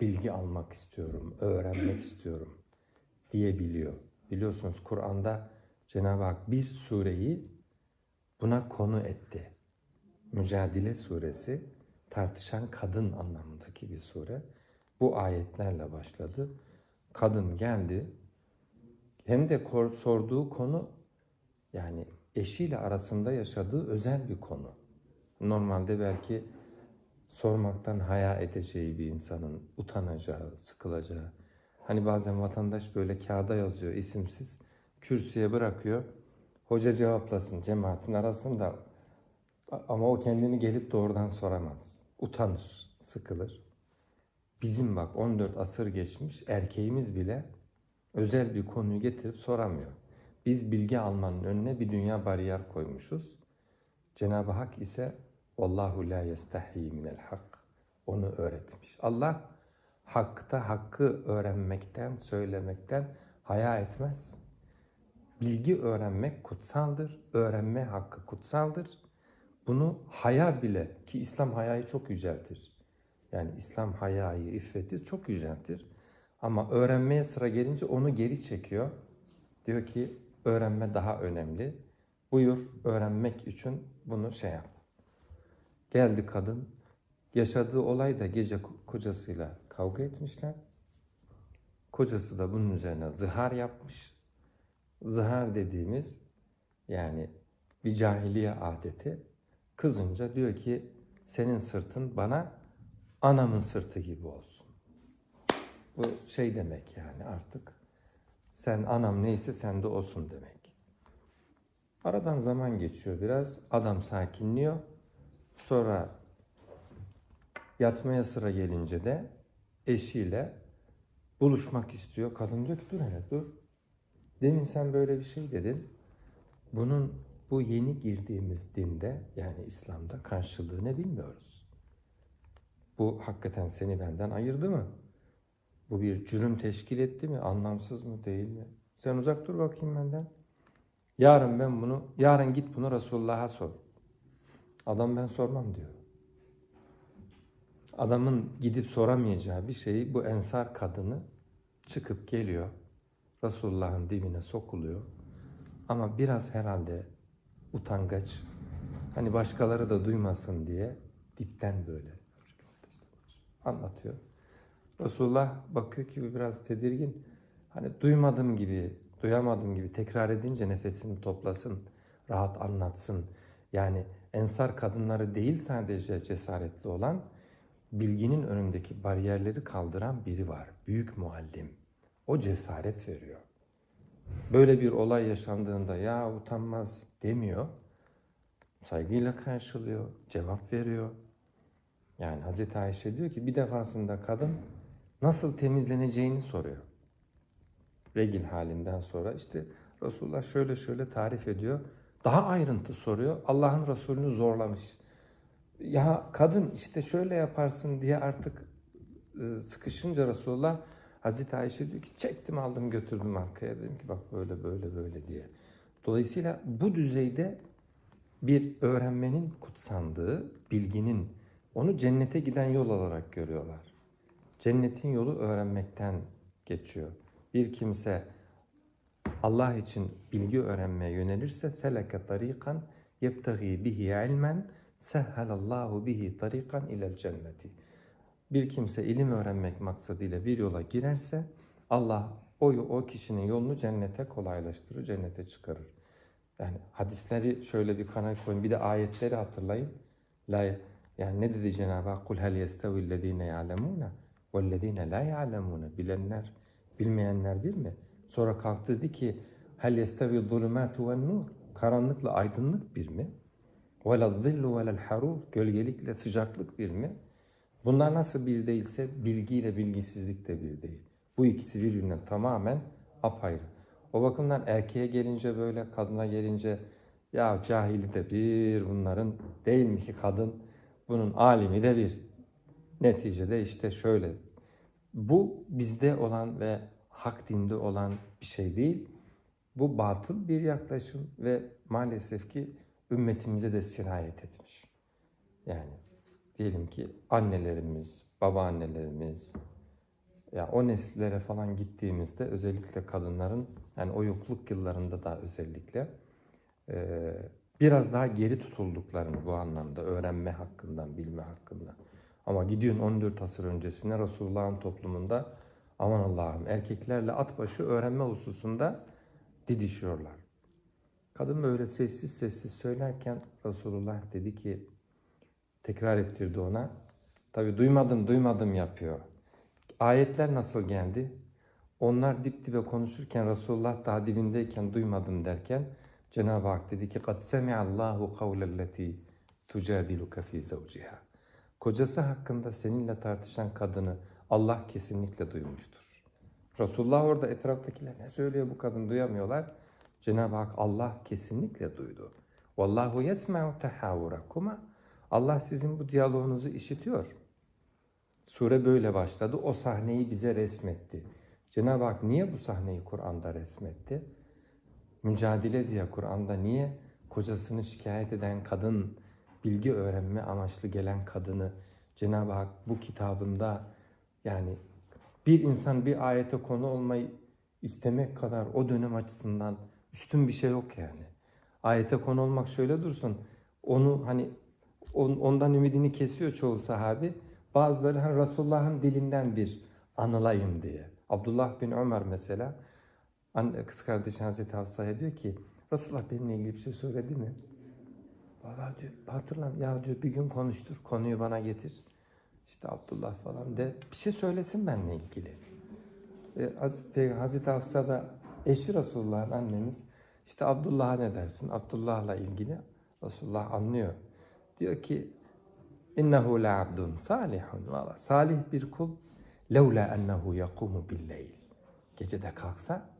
bilgi almak istiyorum, öğrenmek istiyorum diyebiliyor. Biliyorsunuz Kur'an'da Cenab-ı Hak bir sureyi buna konu etti. Mücadele suresi tartışan kadın anlamındaki bir sure. Bu ayetlerle başladı. Kadın geldi. Hem de sorduğu konu yani eşiyle arasında yaşadığı özel bir konu. Normalde belki sormaktan haya edeceği bir insanın utanacağı, sıkılacağı. Hani bazen vatandaş böyle kağıda yazıyor isimsiz, kürsüye bırakıyor. Hoca cevaplasın cemaatin arasında ama o kendini gelip doğrudan soramaz. Utanır, sıkılır. Bizim bak 14 asır geçmiş erkeğimiz bile özel bir konuyu getirip soramıyor. Biz bilgi almanın önüne bir dünya bariyer koymuşuz. Cenab-ı Hak ise Vallahu la yestahi minel hak. Onu öğretmiş. Allah hakta hakkı öğrenmekten, söylemekten haya etmez. Bilgi öğrenmek kutsaldır. Öğrenme hakkı kutsaldır. Bunu haya bile ki İslam hayayı çok yüceltir. Yani İslam hayayı, iffeti çok yüceltir. Ama öğrenmeye sıra gelince onu geri çekiyor. Diyor ki öğrenme daha önemli. Buyur öğrenmek için bunu şey yap. Geldi kadın. Yaşadığı olay da gece ko- kocasıyla kavga etmişler. Kocası da bunun üzerine zihar yapmış. Zihar dediğimiz yani bir cahiliye adeti. Kızınca diyor ki senin sırtın bana anamın sırtı gibi olsun. Bu şey demek yani artık sen anam neyse sen de olsun demek. Aradan zaman geçiyor biraz. Adam sakinliyor. Sonra yatmaya sıra gelince de eşiyle buluşmak istiyor. Kadın diyor ki dur hele dur. Demin sen böyle bir şey dedin. Bunun bu yeni girdiğimiz dinde yani İslam'da karşılığı ne bilmiyoruz. Bu hakikaten seni benden ayırdı mı? Bu bir cürüm teşkil etti mi? Anlamsız mı değil mi? Sen uzak dur bakayım benden. Yarın ben bunu, yarın git bunu Resulullah'a sor. Adam ben sormam diyor. Adamın gidip soramayacağı bir şeyi bu ensar kadını çıkıp geliyor. Resulullah'ın dibine sokuluyor. Ama biraz herhalde utangaç. Hani başkaları da duymasın diye dipten böyle anlatıyor. Resulullah bakıyor ki biraz tedirgin. Hani duymadım gibi, duyamadım gibi tekrar edince nefesini toplasın, rahat anlatsın. Yani ensar kadınları değil sadece cesaretli olan, bilginin önündeki bariyerleri kaldıran biri var. Büyük muallim. O cesaret veriyor. Böyle bir olay yaşandığında ya utanmaz demiyor. Saygıyla karşılıyor, cevap veriyor. Yani Hazreti Ayşe diyor ki bir defasında kadın nasıl temizleneceğini soruyor. Regil halinden sonra işte Resulullah şöyle şöyle tarif ediyor. Daha ayrıntı soruyor. Allah'ın Resulünü zorlamış. Ya kadın işte şöyle yaparsın diye artık e, sıkışınca Resulullah Hazreti Ayşe diyor ki çektim aldım götürdüm arkaya dedim ki bak böyle böyle böyle diye. Dolayısıyla bu düzeyde bir öğrenmenin kutsandığı, bilginin onu cennete giden yol olarak görüyorlar. Cennetin yolu öğrenmekten geçiyor. Bir kimse Allah için bilgi öğrenmeye yönelirse seleke tarikan yebtagi bihi ilmen sehhalallahu bihi tarikan ilel cenneti. Bir kimse ilim öğrenmek maksadıyla bir yola girerse Allah o, o kişinin yolunu cennete kolaylaştırır, cennete çıkarır. Yani hadisleri şöyle bir kanal koyun, bir de ayetleri hatırlayın. La, yani ne dedi Cenab-ı Hak? Kul hel yestevillezine ya'lemune vellezine la ya'lemune. Bilenler, bilmeyenler bir mi? Sonra kalktı dedi ki hel yestevi zulümatu ve nur. Karanlıkla aydınlık bir mi? Velel zillu velel harur. Gölgelikle sıcaklık bir mi? Bunlar nasıl bir değilse bilgiyle bilgisizlik de bir değil. Bu ikisi birbirinden tamamen apayrı. O bakımdan erkeğe gelince böyle, kadına gelince ya cahili de bir bunların değil mi ki kadın bunun alimi de bir. Neticede işte şöyle. Bu bizde olan ve hak dinde olan bir şey değil. Bu batıl bir yaklaşım ve maalesef ki ümmetimize de sirayet etmiş. Yani diyelim ki annelerimiz, babaannelerimiz, Ya o nesillere falan gittiğimizde özellikle kadınların yani o yokluk yıllarında da özellikle e, biraz daha geri tutulduklarını bu anlamda öğrenme hakkından, bilme hakkında. Ama gidiyorsun 14 asır öncesine Resulullah'ın toplumunda aman Allah'ım erkeklerle at başı öğrenme hususunda didişiyorlar. Kadın böyle sessiz sessiz söylerken Resulullah dedi ki tekrar ettirdi ona. Tabi duymadım duymadım yapıyor. Ayetler nasıl geldi? Onlar dip dibe konuşurken Resulullah daha dibindeyken duymadım derken Cenab-ı Hak dedi ki قَدْ سَمِعَ اللّٰهُ قَوْلَ الَّتِي تُجَادِلُكَ ف۪ي زَوْجِهَا Kocası hakkında seninle tartışan kadını Allah kesinlikle duymuştur. Resulullah orada etraftakiler ne söylüyor bu kadın duyamıyorlar. Cenab-ı Hak Allah kesinlikle duydu. Vallahu yesma'u tehavvurakuma. Allah sizin bu diyaloğunuzu işitiyor. Sure böyle başladı. O sahneyi bize resmetti. Cenab-ı Hak niye bu sahneyi Kur'an'da resmetti? Mücadele diye Kur'an'da niye kocasını şikayet eden kadın, bilgi öğrenme amaçlı gelen kadını Cenab-ı Hak bu kitabında yani bir insan bir ayete konu olmayı istemek kadar o dönem açısından üstün bir şey yok yani. Ayete konu olmak şöyle dursun. Onu hani on- ondan ümidini kesiyor çoğu sahabi. Bazıları hani Resulullah'ın dilinden bir anılayım diye. Abdullah bin Ömer mesela anne, kız kardeşi Hazreti Hafsa'ya diyor ki Resulullah benimle ilgili bir şey söyledi mi? Vallahi diyor hatırlam ya diyor bir gün konuştur konuyu bana getir. İşte Abdullah falan de bir şey söylesin benimle ilgili. E, Hazreti, Hafsa da eşi Resulullah'ın annemiz. İşte Abdullah'a ne dersin? Abdullah'la ilgili Resulullah anlıyor. Diyor ki innehu la abdun salihun. Valla salih bir kul. Levla ennehu yakumu billeyl. Gecede kalksa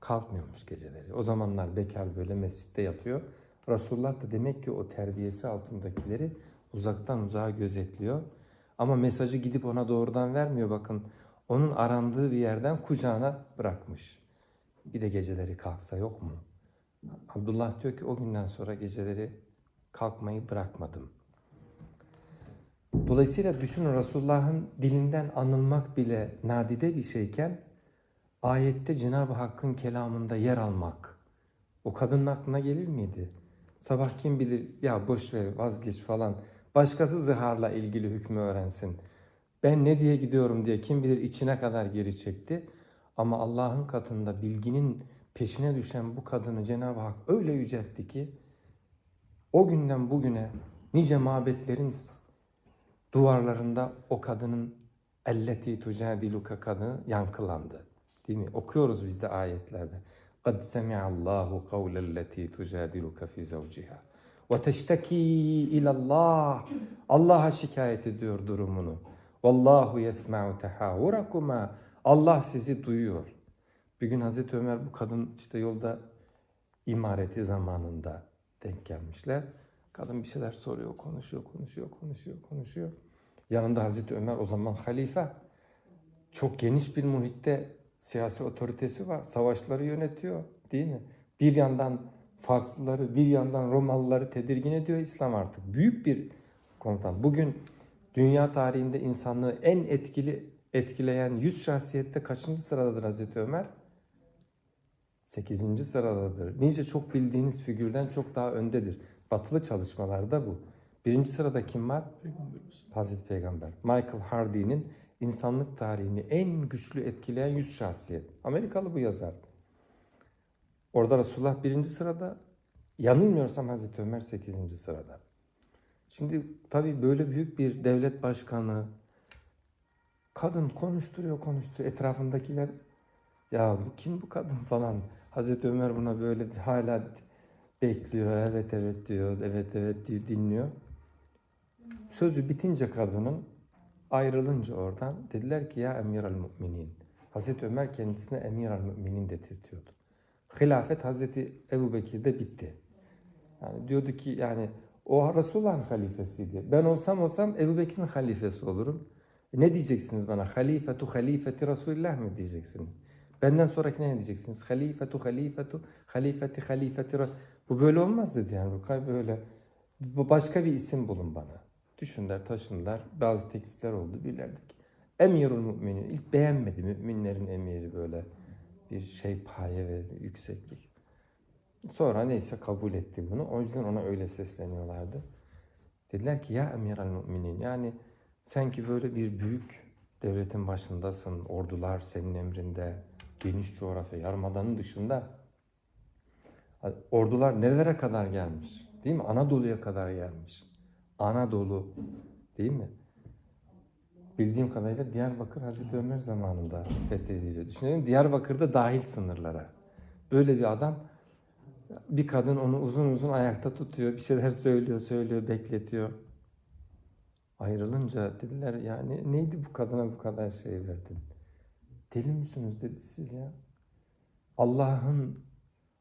kalkmıyormuş geceleri. O zamanlar bekar böyle mescitte yatıyor. Resulullah da demek ki o terbiyesi altındakileri uzaktan uzağa gözetliyor. Ama mesajı gidip ona doğrudan vermiyor bakın. Onun arandığı bir yerden kucağına bırakmış. Bir de geceleri kalksa yok mu? Abdullah diyor ki o günden sonra geceleri kalkmayı bırakmadım. Dolayısıyla düşünün Resulullah'ın dilinden anılmak bile nadide bir şeyken ayette Cenab-ı Hakk'ın kelamında yer almak o kadının aklına gelir miydi? Sabah kim bilir ya boş ver vazgeç falan başkası zıharla ilgili hükmü öğrensin. Ben ne diye gidiyorum diye kim bilir içine kadar geri çekti. Ama Allah'ın katında bilginin peşine düşen bu kadını Cenab-ı Hak öyle yüceltti ki o günden bugüne nice mabetlerin duvarlarında o kadının elleti tucadiluka kadını yankılandı. Değil mi? Okuyoruz biz de ayetlerde. قَدْ سَمِعَ اللّٰهُ قَوْلَ الَّتِي تُجَادِلُكَ فِي زَوْجِهَا ve teşteki ilallah. Allah'a şikayet ediyor durumunu. Vallahu yesma'u tehavurakuma. Allah sizi duyuyor. Bir gün Hazreti Ömer bu kadın işte yolda imareti zamanında denk gelmişler. Kadın bir şeyler soruyor, konuşuyor, konuşuyor, konuşuyor, konuşuyor. Yanında Hazreti Ömer o zaman halife. Çok geniş bir muhitte siyasi otoritesi var. Savaşları yönetiyor değil mi? Bir yandan Farslıları, bir yandan Romalıları tedirgin ediyor İslam artık. Büyük bir komutan. Bugün dünya tarihinde insanlığı en etkili etkileyen 100 şahsiyette kaçıncı sıradadır Hazreti Ömer? 8. sıradadır. Nice çok bildiğiniz figürden çok daha öndedir. Batılı çalışmalarda bu. Birinci sırada kim var? Peygamberimiz. Hazreti Peygamber. Michael Hardy'nin insanlık tarihini en güçlü etkileyen 100 şahsiyet. Amerikalı bu yazar. Orada Resulullah birinci sırada. Yanılmıyorsam Hazreti Ömer 8. sırada. Şimdi tabii böyle büyük bir devlet başkanı, kadın konuşturuyor konuşturuyor. Etrafındakiler ya bu kim bu kadın falan. Hazreti Ömer buna böyle hala bekliyor. Evet evet diyor. Evet evet diyor dinliyor. Sözü bitince kadının ayrılınca oradan dediler ki ya emir al müminin. Hazreti Ömer kendisine emir al müminin dedirtiyordu. Hilafet Hazreti Ebu Bekir'de bitti. Yani diyordu ki yani o Resulullah'ın halifesiydi. Ben olsam olsam Ebu Bekir'in halifesi olurum. E ne diyeceksiniz bana? Halifetu halifeti Resulullah mı diyeceksiniz? Benden sonrakine ne diyeceksiniz? Halifetu halifetu halifeti halifeti Bu böyle olmaz dedi yani. Bu böyle. Başka bir isim bulun bana. Düşündüler, taşındılar. Bazı teklifler oldu. Ki Emirul müminin. İlk beğenmedi müminlerin emiri böyle bir şey paye ve yükseklik. Sonra neyse kabul etti bunu. O yüzden ona öyle sesleniyorlardı. Dediler ki ya emiral müminin yani sen ki böyle bir büyük devletin başındasın. Ordular senin emrinde. Geniş coğrafya, yarımadanın dışında. Ordular nerelere kadar gelmiş? Değil mi? Anadolu'ya kadar gelmiş. Anadolu değil mi? Bildiğim kadarıyla Diyarbakır Hazreti Ömer zamanında fethediliyor. Düşünelim Diyarbakır'da dahil sınırlara. Böyle bir adam bir kadın onu uzun uzun ayakta tutuyor. Bir şeyler söylüyor, söylüyor, bekletiyor. Ayrılınca dediler yani neydi bu kadına bu kadar şey verdin? Deli misiniz dedi siz ya. Allah'ın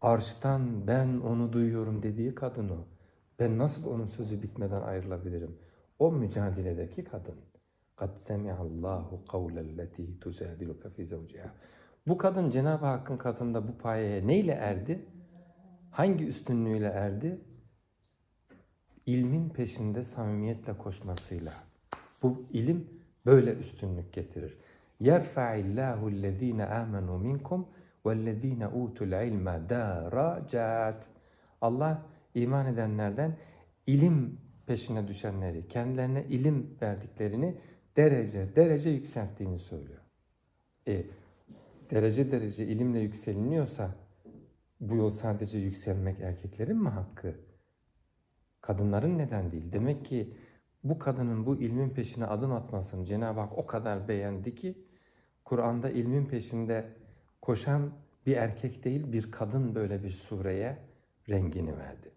arştan ben onu duyuyorum dediği kadın o. Ben nasıl onun sözü bitmeden ayrılabilirim? O mücadeledeki kadın. قَدْ سَمِعَ اللّٰهُ قَوْلَ الَّتِي تُجَادِلُكَ فِي زَوْجِهَا Bu kadın Cenab-ı Hakk'ın katında bu payeye neyle erdi? Hangi üstünlüğüyle erdi? İlmin peşinde samimiyetle koşmasıyla. Bu ilim böyle üstünlük getirir. يَرْفَعِ اللّٰهُ الَّذ۪ينَ آمَنُوا مِنْكُمْ وَالَّذ۪ينَ اُوتُوا الْعِلْمَ دَرَجَاتٍ Allah iman edenlerden ilim peşine düşenleri, kendilerine ilim verdiklerini derece derece yükselttiğini söylüyor. E, derece derece ilimle yükseliniyorsa bu yol sadece yükselmek erkeklerin mi hakkı? Kadınların neden değil? Demek ki bu kadının bu ilmin peşine adım atmasını Cenab-ı Hak o kadar beğendi ki Kur'an'da ilmin peşinde koşan bir erkek değil bir kadın böyle bir sureye rengini verdi.